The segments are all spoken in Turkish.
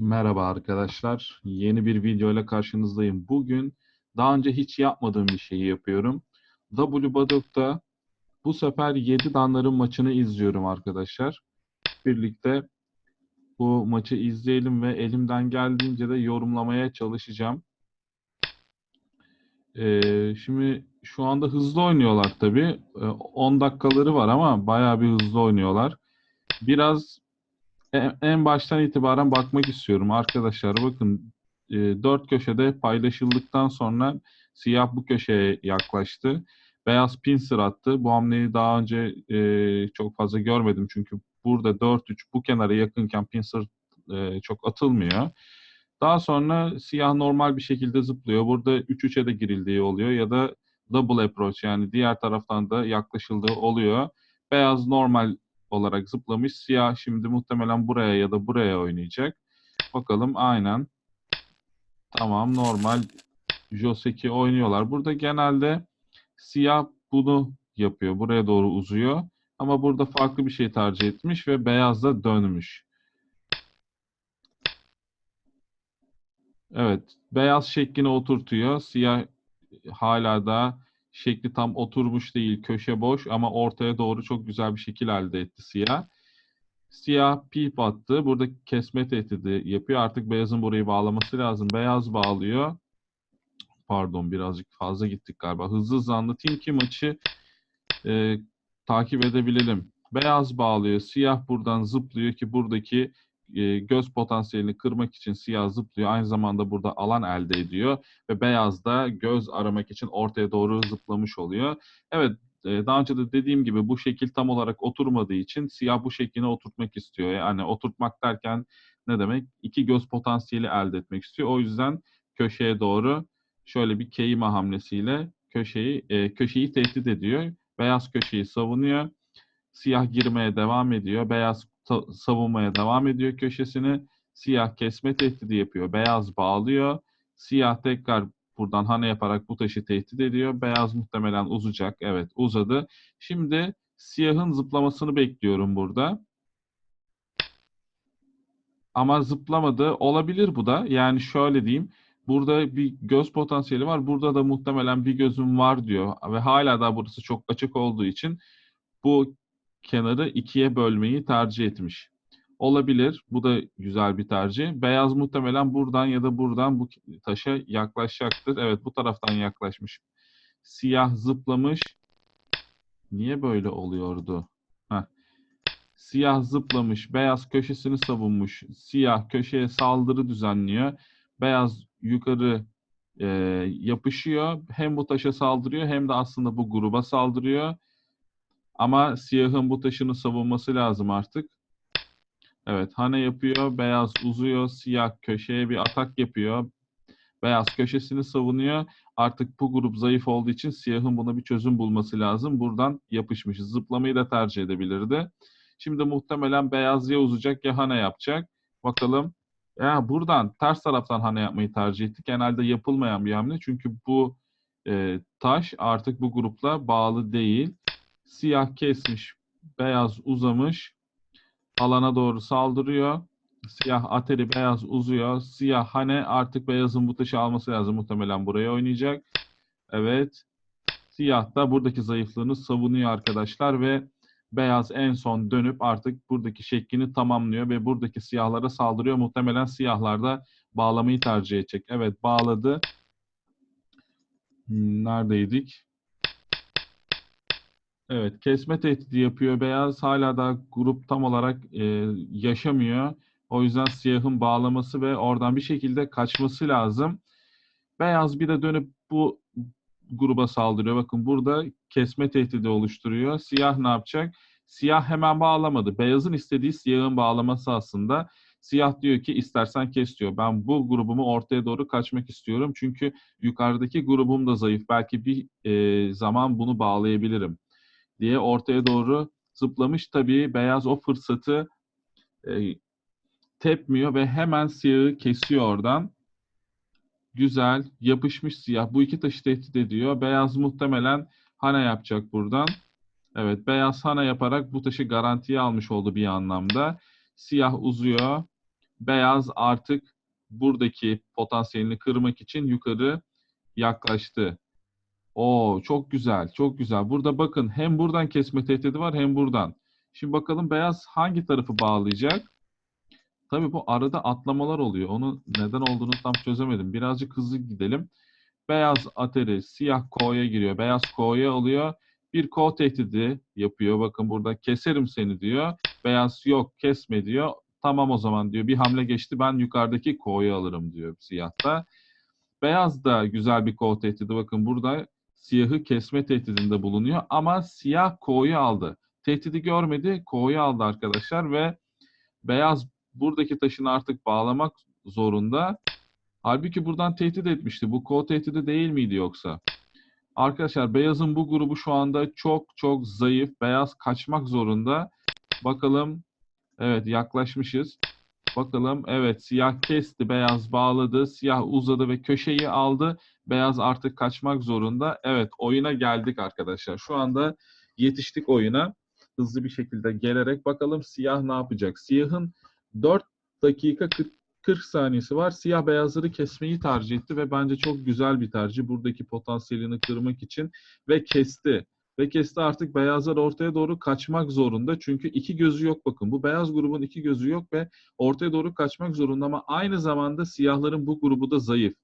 Merhaba arkadaşlar. Yeni bir video ile karşınızdayım. Bugün daha önce hiç yapmadığım bir şeyi yapıyorum. WBadok'ta bu sefer 7 danların maçını izliyorum arkadaşlar. Birlikte bu maçı izleyelim ve elimden geldiğince de yorumlamaya çalışacağım. Ee, şimdi şu anda hızlı oynuyorlar tabii. Ee, 10 dakikaları var ama bayağı bir hızlı oynuyorlar. Biraz en, en baştan itibaren bakmak istiyorum arkadaşlar. Bakın e, dört köşede paylaşıldıktan sonra siyah bu köşeye yaklaştı. Beyaz pincer attı. Bu hamleyi daha önce e, çok fazla görmedim çünkü burada 4-3 bu kenara yakınken pincer e, çok atılmıyor. Daha sonra siyah normal bir şekilde zıplıyor. Burada 3-3'e de girildiği oluyor ya da double approach yani diğer taraftan da yaklaşıldığı oluyor. Beyaz normal olarak zıplamış. Siyah şimdi muhtemelen buraya ya da buraya oynayacak. Bakalım aynen. Tamam normal Joseki oynuyorlar. Burada genelde siyah bunu yapıyor. Buraya doğru uzuyor. Ama burada farklı bir şey tercih etmiş ve beyaz da dönmüş. Evet. Beyaz şeklini oturtuyor. Siyah hala da şekli tam oturmuş değil. Köşe boş ama ortaya doğru çok güzel bir şekil elde etti siyah. Siyah pip attı. Burada kesme tehdidi yapıyor. Artık beyazın burayı bağlaması lazım. Beyaz bağlıyor. Pardon birazcık fazla gittik galiba. Hızlı hızlı anlatayım ki maçı e, takip edebilelim. Beyaz bağlıyor. Siyah buradan zıplıyor ki buradaki e, göz potansiyelini kırmak için siyah zıplıyor. Aynı zamanda burada alan elde ediyor ve beyaz da göz aramak için ortaya doğru zıplamış oluyor. Evet e, daha önce de dediğim gibi bu şekil tam olarak oturmadığı için siyah bu şekline oturtmak istiyor. Yani oturtmak derken ne demek? İki göz potansiyeli elde etmek istiyor. O yüzden köşeye doğru şöyle bir keyima hamlesiyle köşeyi e, köşeyi tehdit ediyor. Beyaz köşeyi savunuyor. Siyah girmeye devam ediyor. Beyaz savunmaya devam ediyor köşesini. Siyah kesme tehdidi yapıyor. Beyaz bağlıyor. Siyah tekrar buradan hane yaparak bu taşı tehdit ediyor. Beyaz muhtemelen uzayacak. Evet uzadı. Şimdi siyahın zıplamasını bekliyorum burada. Ama zıplamadı. Olabilir bu da. Yani şöyle diyeyim. Burada bir göz potansiyeli var. Burada da muhtemelen bir gözüm var diyor. Ve hala da burası çok açık olduğu için bu kenarı ikiye bölmeyi tercih etmiş. Olabilir. Bu da güzel bir tercih. Beyaz muhtemelen buradan ya da buradan bu taşa yaklaşacaktır. Evet bu taraftan yaklaşmış. Siyah zıplamış. Niye böyle oluyordu? Heh. Siyah zıplamış. Beyaz köşesini savunmuş. Siyah köşeye saldırı düzenliyor. Beyaz yukarı e, yapışıyor. Hem bu taşa saldırıyor hem de aslında bu gruba saldırıyor. Ama siyahın bu taşını savunması lazım artık. Evet, hane yapıyor, beyaz uzuyor, siyah köşeye bir atak yapıyor. Beyaz köşesini savunuyor. Artık bu grup zayıf olduğu için siyahın buna bir çözüm bulması lazım. Buradan yapışmış. Zıplamayı da tercih edebilirdi. Şimdi muhtemelen beyaz ya uzayacak ya hane yapacak. Bakalım. Ya buradan ters taraftan hane yapmayı tercih ettik. Genelde yapılmayan bir hamle. Çünkü bu e, taş artık bu grupla bağlı değil. Siyah kesmiş, beyaz uzamış. Alana doğru saldırıyor. Siyah ateri beyaz uzuyor. Siyah hane artık beyazın bu taşı alması lazım. Muhtemelen buraya oynayacak. Evet. Siyah da buradaki zayıflığını savunuyor arkadaşlar ve beyaz en son dönüp artık buradaki şeklini tamamlıyor ve buradaki siyahlara saldırıyor. Muhtemelen siyahlar da bağlamayı tercih edecek. Evet bağladı. Hmm, neredeydik? Evet, kesme tehdidi yapıyor. Beyaz hala da grup tam olarak e, yaşamıyor. O yüzden siyahın bağlaması ve oradan bir şekilde kaçması lazım. Beyaz bir de dönüp bu gruba saldırıyor. Bakın burada kesme tehdidi oluşturuyor. Siyah ne yapacak? Siyah hemen bağlamadı. Beyazın istediği siyahın bağlaması aslında. Siyah diyor ki istersen kes diyor. Ben bu grubumu ortaya doğru kaçmak istiyorum. Çünkü yukarıdaki grubum da zayıf. Belki bir e, zaman bunu bağlayabilirim diye ortaya doğru zıplamış. Tabii beyaz o fırsatı e, tepmiyor ve hemen siyahı kesiyor oradan. Güzel, yapışmış siyah. Bu iki taşı tehdit ediyor. Beyaz muhtemelen hana yapacak buradan. Evet, beyaz hana yaparak bu taşı garantiye almış oldu bir anlamda. Siyah uzuyor. beyaz artık buradaki potansiyelini kırmak için yukarı yaklaştı. Oo çok güzel, çok güzel. Burada bakın hem buradan kesme tehdidi var hem buradan. Şimdi bakalım beyaz hangi tarafı bağlayacak? Tabii bu arada atlamalar oluyor. Onu neden olduğunu tam çözemedim. Birazcık hızlı gidelim. Beyaz ateri siyah ko'ya giriyor. Beyaz ko'ya alıyor. Bir ko tehdidi yapıyor. Bakın burada keserim seni diyor. Beyaz yok kesme diyor. Tamam o zaman diyor. Bir hamle geçti ben yukarıdaki ko'yu alırım diyor siyahta. Beyaz da güzel bir ko tehdidi. Bakın burada siyahı kesme tehdidinde bulunuyor. Ama siyah ko'yu aldı. Tehdidi görmedi. Ko'yu aldı arkadaşlar ve beyaz buradaki taşını artık bağlamak zorunda. Halbuki buradan tehdit etmişti. Bu ko tehdidi değil miydi yoksa? Arkadaşlar beyazın bu grubu şu anda çok çok zayıf. Beyaz kaçmak zorunda. Bakalım. Evet yaklaşmışız. Bakalım. Evet siyah kesti. Beyaz bağladı. Siyah uzadı ve köşeyi aldı. Beyaz artık kaçmak zorunda. Evet oyuna geldik arkadaşlar. Şu anda yetiştik oyuna. Hızlı bir şekilde gelerek bakalım siyah ne yapacak? Siyahın 4 dakika 40, 40 saniyesi var. Siyah beyazları kesmeyi tercih etti ve bence çok güzel bir tercih. Buradaki potansiyelini kırmak için ve kesti. Ve kesti artık beyazlar ortaya doğru kaçmak zorunda. Çünkü iki gözü yok bakın. Bu beyaz grubun iki gözü yok ve ortaya doğru kaçmak zorunda ama aynı zamanda siyahların bu grubu da zayıf.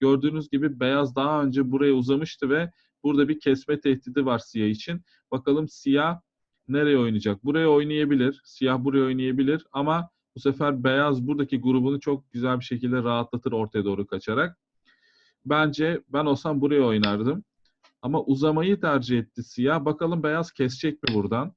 Gördüğünüz gibi beyaz daha önce buraya uzamıştı ve burada bir kesme tehdidi var siyah için. Bakalım siyah nereye oynayacak? Buraya oynayabilir. Siyah buraya oynayabilir ama bu sefer beyaz buradaki grubunu çok güzel bir şekilde rahatlatır ortaya doğru kaçarak. Bence ben olsam buraya oynardım. Ama uzamayı tercih etti siyah. Bakalım beyaz kesecek mi buradan?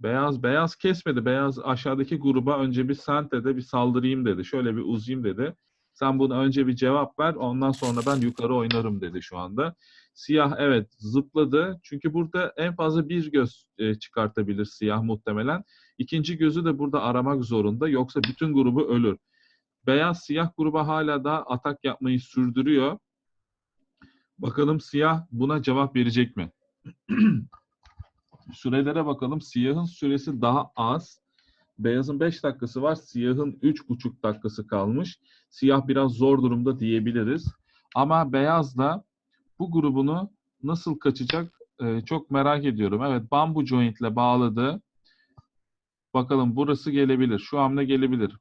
Beyaz beyaz kesmedi. Beyaz aşağıdaki gruba önce bir sentede bir saldırayım dedi. Şöyle bir uzayım dedi. Sen buna önce bir cevap ver. Ondan sonra ben yukarı oynarım dedi şu anda. Siyah evet zıpladı. Çünkü burada en fazla bir göz e, çıkartabilir siyah muhtemelen. İkinci gözü de burada aramak zorunda. Yoksa bütün grubu ölür. Beyaz siyah gruba hala da atak yapmayı sürdürüyor. Bakalım siyah buna cevap verecek mi? Sürelere bakalım. Siyahın süresi daha az. Beyazın 5 dakikası var. Siyahın 3,5 dakikası kalmış. Siyah biraz zor durumda diyebiliriz. Ama beyaz da bu grubunu nasıl kaçacak e, çok merak ediyorum. Evet bambu joint ile bağladı. Bakalım burası gelebilir. Şu hamle gelebilir.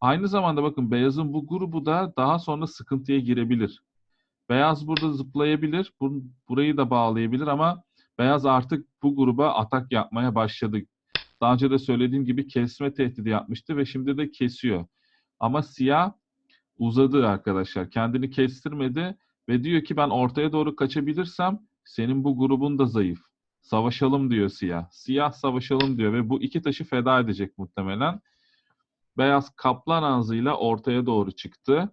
Aynı zamanda bakın beyazın bu grubu da daha sonra sıkıntıya girebilir. Beyaz burada zıplayabilir. Bur burayı da bağlayabilir ama beyaz artık bu gruba atak yapmaya başladı. Daha önce de söylediğim gibi kesme tehdidi yapmıştı ve şimdi de kesiyor. Ama siyah uzadı arkadaşlar. Kendini kestirmedi ve diyor ki ben ortaya doğru kaçabilirsem senin bu grubun da zayıf. Savaşalım diyor siyah. Siyah savaşalım diyor ve bu iki taşı feda edecek muhtemelen. Beyaz kaplan ağzıyla ortaya doğru çıktı.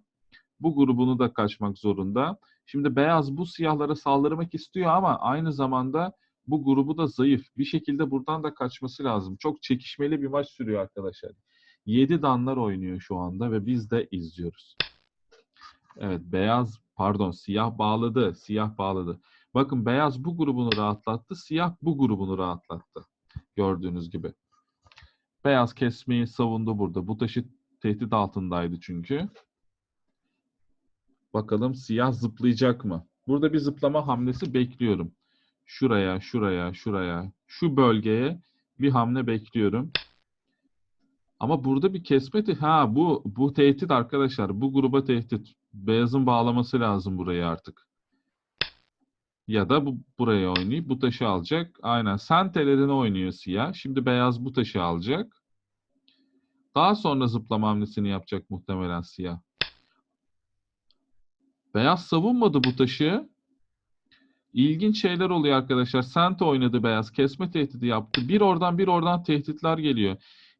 Bu grubunu da kaçmak zorunda. Şimdi beyaz bu siyahlara saldırmak istiyor ama aynı zamanda bu grubu da zayıf. Bir şekilde buradan da kaçması lazım. Çok çekişmeli bir maç sürüyor arkadaşlar. 7 danlar oynuyor şu anda ve biz de izliyoruz. Evet beyaz pardon siyah bağladı. Siyah bağladı. Bakın beyaz bu grubunu rahatlattı. Siyah bu grubunu rahatlattı. Gördüğünüz gibi. Beyaz kesmeyi savundu burada. Bu taşı tehdit altındaydı çünkü. Bakalım siyah zıplayacak mı? Burada bir zıplama hamlesi bekliyorum. Şuraya, şuraya, şuraya, şu bölgeye bir hamle bekliyorum. Ama burada bir kesme ha bu bu tehdit arkadaşlar. Bu gruba tehdit. Beyazın bağlaması lazım burayı artık. Ya da bu buraya oynayıp bu taşı alacak. Aynen. Sentelerini oynuyor siyah. Şimdi beyaz bu taşı alacak. Daha sonra zıplama hamlesini yapacak muhtemelen siyah. Beyaz savunmadı bu taşı. İlginç şeyler oluyor arkadaşlar. Sente oynadı beyaz. Kesme tehdidi yaptı. Bir oradan bir oradan tehditler geliyor.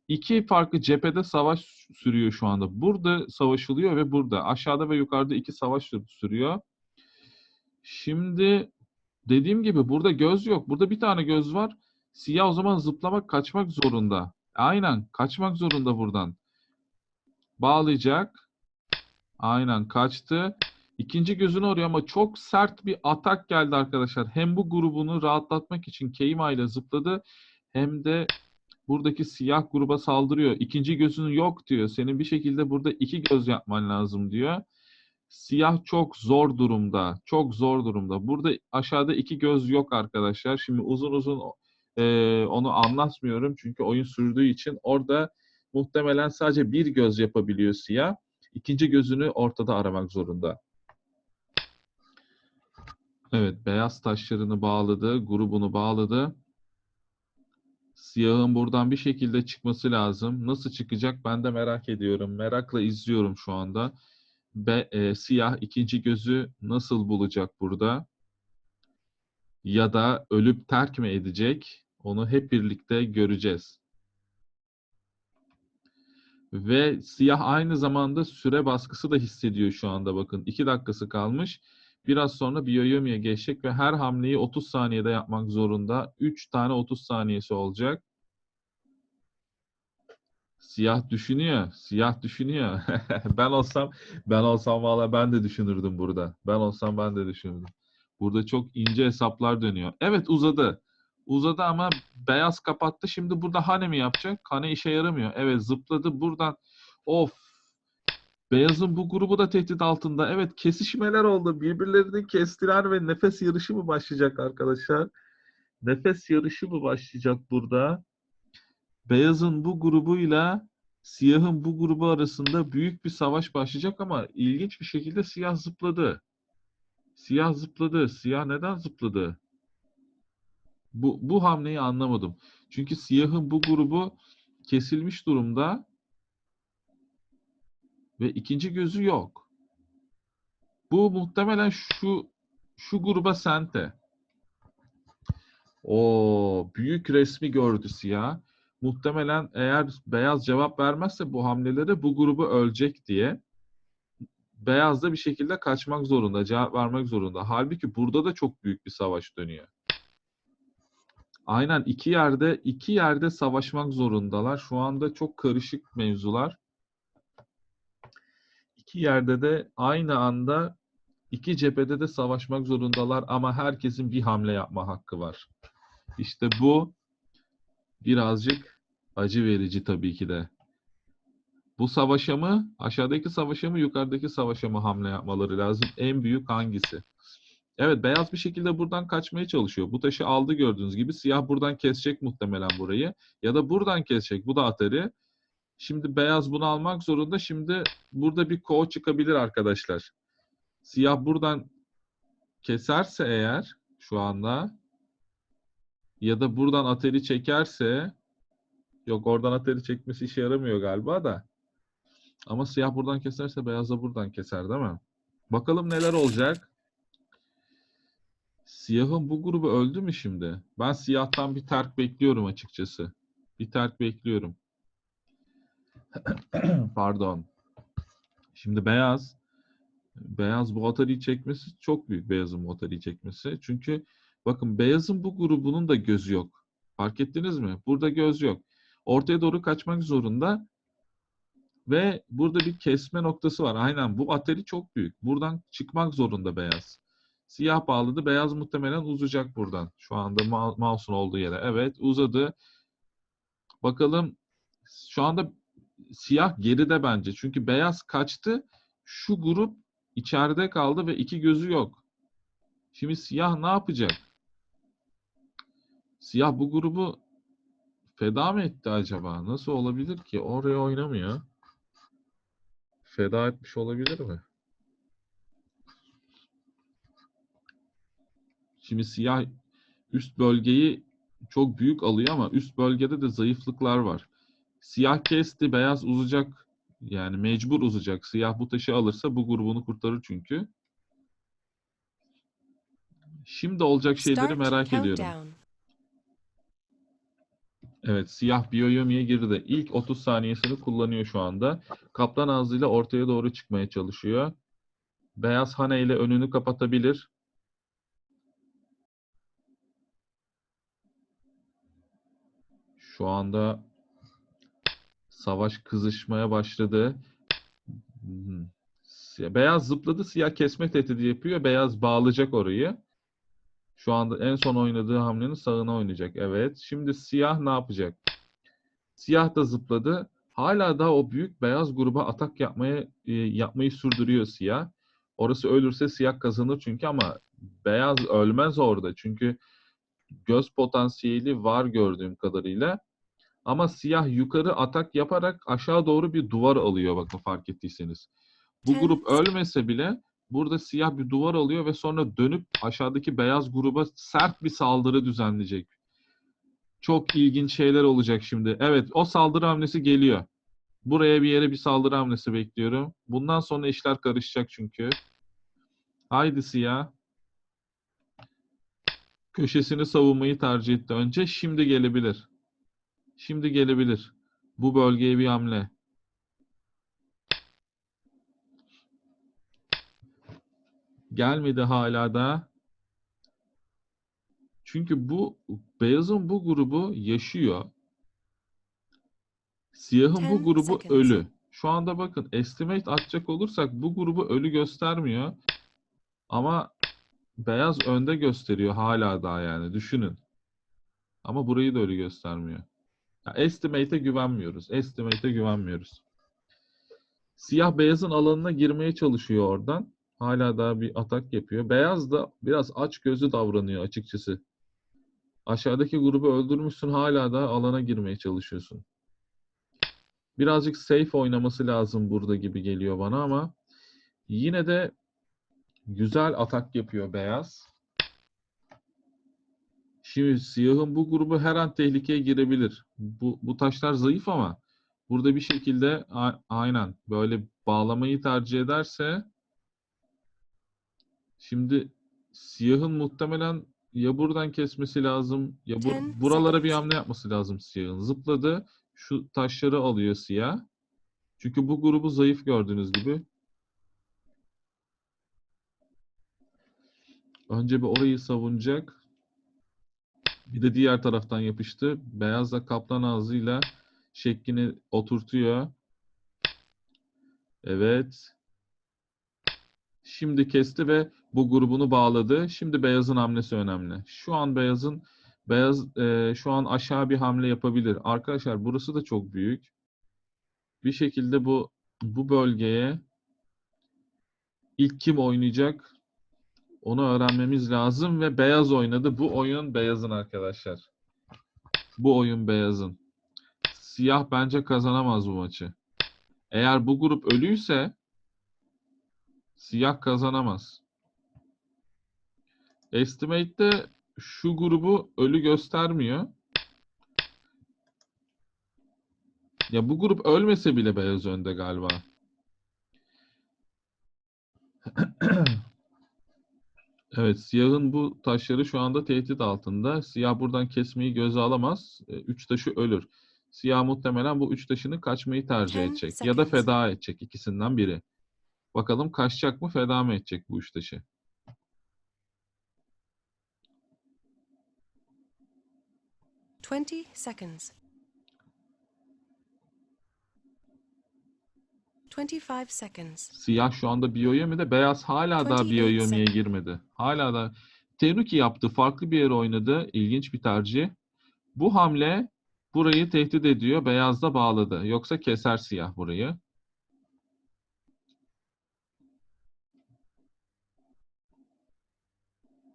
İki farklı cephede savaş sürüyor şu anda. Burada savaşılıyor ve burada. Aşağıda ve yukarıda iki savaş sür- sürüyor. Şimdi dediğim gibi burada göz yok. Burada bir tane göz var. Siyah o zaman zıplamak, kaçmak zorunda. Aynen. Kaçmak zorunda buradan. Bağlayacak. Aynen kaçtı. İkinci gözünü arıyor ama çok sert bir atak geldi arkadaşlar. Hem bu grubunu rahatlatmak için Keima ile zıpladı hem de buradaki siyah gruba saldırıyor. İkinci gözün yok diyor. Senin bir şekilde burada iki göz yapman lazım diyor. Siyah çok zor durumda. Çok zor durumda. Burada aşağıda iki göz yok arkadaşlar. Şimdi uzun uzun e, onu anlatmıyorum. Çünkü oyun sürdüğü için orada muhtemelen sadece bir göz yapabiliyor siyah. İkinci gözünü ortada aramak zorunda. Evet, beyaz taşlarını bağladı, grubunu bağladı. Siyahın buradan bir şekilde çıkması lazım. Nasıl çıkacak ben de merak ediyorum. Merakla izliyorum şu anda. Be, e, siyah ikinci gözü nasıl bulacak burada? Ya da ölüp terk mi edecek? Onu hep birlikte göreceğiz. Ve siyah aynı zamanda süre baskısı da hissediyor şu anda bakın. 2 dakikası kalmış. Biraz sonra Biyoyomi'ye geçecek ve her hamleyi 30 saniyede yapmak zorunda. 3 tane 30 saniyesi olacak. Siyah düşünüyor. Siyah düşünüyor. ben olsam ben olsam valla ben de düşünürdüm burada. Ben olsam ben de düşünürdüm. Burada çok ince hesaplar dönüyor. Evet uzadı. Uzadı ama beyaz kapattı. Şimdi burada Hane mi yapacak? Hane işe yaramıyor. Evet zıpladı buradan. Of. Beyazın bu grubu da tehdit altında. Evet kesişmeler oldu. Birbirlerini kestiren ve nefes yarışı mı başlayacak arkadaşlar? Nefes yarışı mı başlayacak burada? Beyazın bu grubuyla siyahın bu grubu arasında büyük bir savaş başlayacak ama ilginç bir şekilde siyah zıpladı. Siyah zıpladı. Siyah neden zıpladı? Bu, bu hamleyi anlamadım. Çünkü siyahın bu grubu kesilmiş durumda ve ikinci gözü yok. Bu muhtemelen şu şu gruba sente. O büyük resmi gördü siyah. Muhtemelen eğer beyaz cevap vermezse bu hamlelere bu grubu ölecek diye beyaz da bir şekilde kaçmak zorunda, cevap vermek zorunda. Halbuki burada da çok büyük bir savaş dönüyor. Aynen iki yerde iki yerde savaşmak zorundalar. Şu anda çok karışık mevzular. İki yerde de aynı anda iki cephede de savaşmak zorundalar ama herkesin bir hamle yapma hakkı var. İşte bu birazcık acı verici tabii ki de. Bu savaşa mı, aşağıdaki savaşa mı, yukarıdaki savaşa mı hamle yapmaları lazım? En büyük hangisi? Evet, beyaz bir şekilde buradan kaçmaya çalışıyor. Bu taşı aldı gördüğünüz gibi. Siyah buradan kesecek muhtemelen burayı. Ya da buradan kesecek. Bu da atari. Şimdi beyaz bunu almak zorunda. Şimdi burada bir ko çıkabilir arkadaşlar. Siyah buradan keserse eğer şu anda ya da buradan ateri çekerse yok oradan ateri çekmesi işe yaramıyor galiba da. Ama siyah buradan keserse beyaz da buradan keser değil mi? Bakalım neler olacak. Siyahın bu grubu öldü mü şimdi? Ben siyahtan bir terk bekliyorum açıkçası. Bir terk bekliyorum. Pardon. Şimdi beyaz beyaz bu atariyi çekmesi çok büyük beyazın bu atariyi çekmesi. Çünkü bakın beyazın bu grubunun da gözü yok. Fark ettiniz mi? Burada göz yok. Ortaya doğru kaçmak zorunda. Ve burada bir kesme noktası var. Aynen bu atari çok büyük. Buradan çıkmak zorunda beyaz. Siyah bağladı. Beyaz muhtemelen uzayacak buradan. Şu anda mouse'un olduğu yere. Evet uzadı. Bakalım şu anda siyah geride bence. Çünkü beyaz kaçtı. Şu grup içeride kaldı ve iki gözü yok. Şimdi siyah ne yapacak? Siyah bu grubu feda mı etti acaba? Nasıl olabilir ki? Oraya oynamıyor. Feda etmiş olabilir mi? Şimdi siyah üst bölgeyi çok büyük alıyor ama üst bölgede de zayıflıklar var. Siyah kesti, beyaz uzayacak. Yani mecbur uzayacak. Siyah bu taşı alırsa bu grubunu kurtarır çünkü. Şimdi olacak şeyleri merak ediyorum. Evet, siyah Biyoyomi'ye girdi. İlk 30 saniyesini kullanıyor şu anda. Kaplan ağzıyla ortaya doğru çıkmaya çalışıyor. Beyaz Hane ile önünü kapatabilir. Şu anda savaş kızışmaya başladı. Beyaz zıpladı, siyah kesme tehdidi yapıyor. Beyaz bağlayacak orayı. Şu anda en son oynadığı hamlenin sağına oynayacak. Evet. Şimdi siyah ne yapacak? Siyah da zıpladı. Hala da o büyük beyaz gruba atak yapmaya e, yapmayı sürdürüyor siyah. Orası ölürse siyah kazanır çünkü ama beyaz ölmez orada. Çünkü göz potansiyeli var gördüğüm kadarıyla. Ama siyah yukarı atak yaparak aşağı doğru bir duvar alıyor bakın fark ettiyseniz. Bu Ten grup ölmese bile burada siyah bir duvar alıyor ve sonra dönüp aşağıdaki beyaz gruba sert bir saldırı düzenleyecek. Çok ilginç şeyler olacak şimdi. Evet o saldırı hamlesi geliyor. Buraya bir yere bir saldırı hamlesi bekliyorum. Bundan sonra işler karışacak çünkü. Haydi siyah. Köşesini savunmayı tercih etti önce. Şimdi gelebilir. Şimdi gelebilir. Bu bölgeye bir hamle. Gelmedi hala da. Çünkü bu beyazın bu grubu yaşıyor. Siyahın bu grubu ölü. Şu anda bakın estimate atacak olursak bu grubu ölü göstermiyor. Ama beyaz önde gösteriyor hala daha yani düşünün. Ama burayı da ölü göstermiyor. Estimate'e güvenmiyoruz. Estimate'e güvenmiyoruz. Siyah beyazın alanına girmeye çalışıyor oradan. Hala daha bir atak yapıyor. Beyaz da biraz aç gözü davranıyor açıkçası. Aşağıdaki grubu öldürmüşsün hala da alana girmeye çalışıyorsun. Birazcık safe oynaması lazım burada gibi geliyor bana ama yine de güzel atak yapıyor beyaz. Şimdi siyahın bu grubu her an tehlikeye girebilir. Bu, bu taşlar zayıf ama burada bir şekilde aynen böyle bağlamayı tercih ederse şimdi siyahın muhtemelen ya buradan kesmesi lazım ya bu, buralara bir hamle yapması lazım siyahın. Zıpladı. Şu taşları alıyor siyah. Çünkü bu grubu zayıf gördüğünüz gibi. Önce bir orayı savunacak. Bir de diğer taraftan yapıştı. Beyaz da kaplan ağzıyla şeklini oturtuyor. Evet. Şimdi kesti ve bu grubunu bağladı. Şimdi beyazın hamlesi önemli. Şu an beyazın beyaz e, şu an aşağı bir hamle yapabilir. Arkadaşlar burası da çok büyük. Bir şekilde bu bu bölgeye ilk kim oynayacak onu öğrenmemiz lazım ve beyaz oynadı. Bu oyun beyazın arkadaşlar. Bu oyun beyazın. Siyah bence kazanamaz bu maçı. Eğer bu grup ölüyse siyah kazanamaz. Estimate'de şu grubu ölü göstermiyor. Ya bu grup ölmese bile beyaz önde galiba. Evet, siyahın bu taşları şu anda tehdit altında. Siyah buradan kesmeyi göze alamaz. E, Üç taşı ölür. Siyah muhtemelen bu üç taşını kaçmayı tercih edecek. Ya da feda edecek. ikisinden biri. Bakalım kaçacak mı, feda mı edecek bu üç taşı? Twenty seconds. Twenty-five seconds. Siyah şu anda Biyoyomi'de, beyaz hala daha 28 Biyoyomi'ye seconds. girmedi. Hala da Tenuki yaptı, farklı bir yere oynadı. İlginç bir tercih. Bu hamle burayı tehdit ediyor, beyaz da bağladı. Yoksa keser siyah burayı.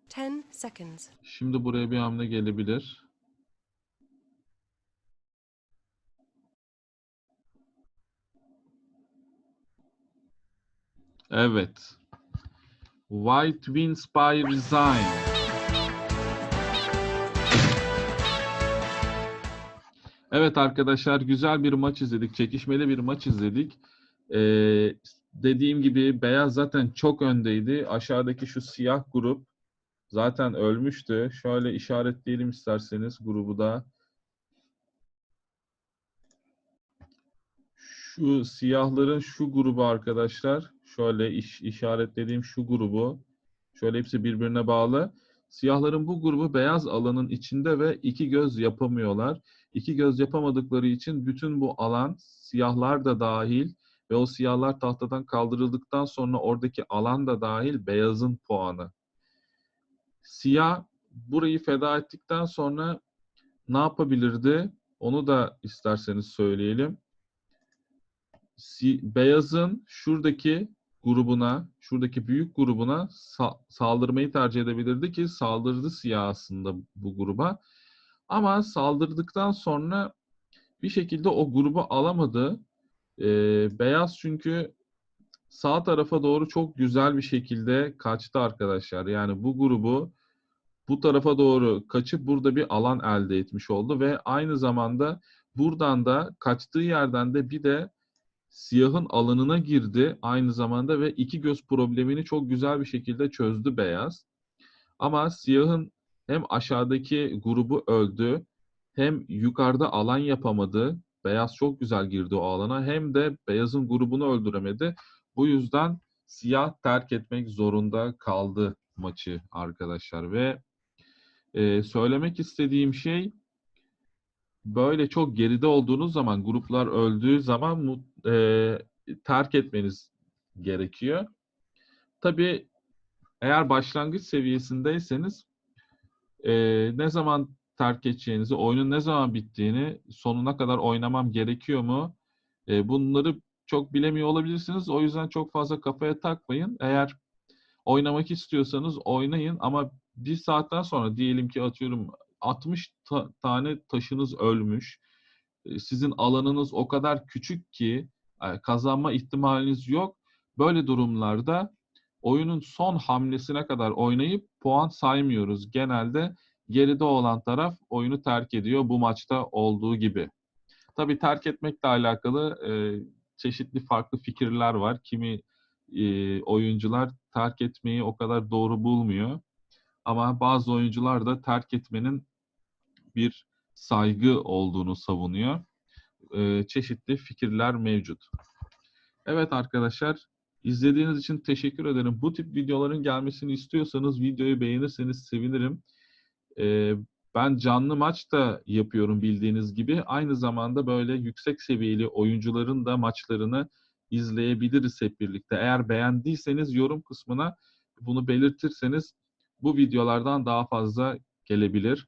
Ten seconds. Şimdi buraya bir hamle gelebilir. Evet. White wins by resign. Evet arkadaşlar güzel bir maç izledik. Çekişmeli bir maç izledik. Ee, dediğim gibi beyaz zaten çok öndeydi. Aşağıdaki şu siyah grup zaten ölmüştü. Şöyle işaretleyelim isterseniz grubu da. Şu siyahların şu grubu arkadaşlar. Şöyle iş, işaretlediğim şu grubu. Şöyle hepsi birbirine bağlı. Siyahların bu grubu beyaz alanın içinde ve iki göz yapamıyorlar. İki göz yapamadıkları için bütün bu alan siyahlar da dahil ve o siyahlar tahtadan kaldırıldıktan sonra oradaki alan da dahil beyazın puanı. Siyah burayı feda ettikten sonra ne yapabilirdi? Onu da isterseniz söyleyelim. Si- Beyazın şuradaki grubuna, şuradaki büyük grubuna sa- saldırmayı tercih edebilirdi ki saldırdı siyah aslında bu gruba. Ama saldırdıktan sonra bir şekilde o grubu alamadı. Ee, beyaz çünkü sağ tarafa doğru çok güzel bir şekilde kaçtı arkadaşlar. Yani bu grubu bu tarafa doğru kaçıp burada bir alan elde etmiş oldu ve aynı zamanda buradan da kaçtığı yerden de bir de siyahın alanına girdi aynı zamanda ve iki göz problemini çok güzel bir şekilde çözdü beyaz. Ama siyahın hem aşağıdaki grubu öldü hem yukarıda alan yapamadı. Beyaz çok güzel girdi o alana hem de beyazın grubunu öldüremedi. Bu yüzden siyah terk etmek zorunda kaldı maçı arkadaşlar ve e, söylemek istediğim şey böyle çok geride olduğunuz zaman gruplar öldüğü zaman e, terk etmeniz gerekiyor. Tabii eğer başlangıç seviyesindeyseniz e, ne zaman terk edeceğinizi, oyunun ne zaman bittiğini, sonuna kadar oynamam gerekiyor mu? E, bunları çok bilemiyor olabilirsiniz. O yüzden çok fazla kafaya takmayın. Eğer oynamak istiyorsanız oynayın ama bir saatten sonra diyelim ki atıyorum 60 ta- tane taşınız ölmüş. Sizin alanınız o kadar küçük ki e, kazanma ihtimaliniz yok. Böyle durumlarda oyunun son hamlesine kadar oynayıp puan saymıyoruz. Genelde geride olan taraf oyunu terk ediyor bu maçta olduğu gibi. Tabii terk etmekle alakalı e, çeşitli farklı fikirler var. Kimi e, oyuncular terk etmeyi o kadar doğru bulmuyor. Ama bazı oyuncular da terk etmenin bir saygı olduğunu savunuyor. E, çeşitli fikirler mevcut. Evet arkadaşlar, izlediğiniz için teşekkür ederim. Bu tip videoların gelmesini istiyorsanız videoyu beğenirseniz sevinirim. E, ben canlı maç da yapıyorum bildiğiniz gibi. Aynı zamanda böyle yüksek seviyeli oyuncuların da maçlarını izleyebiliriz hep birlikte. Eğer beğendiyseniz yorum kısmına bunu belirtirseniz bu videolardan daha fazla gelebilir.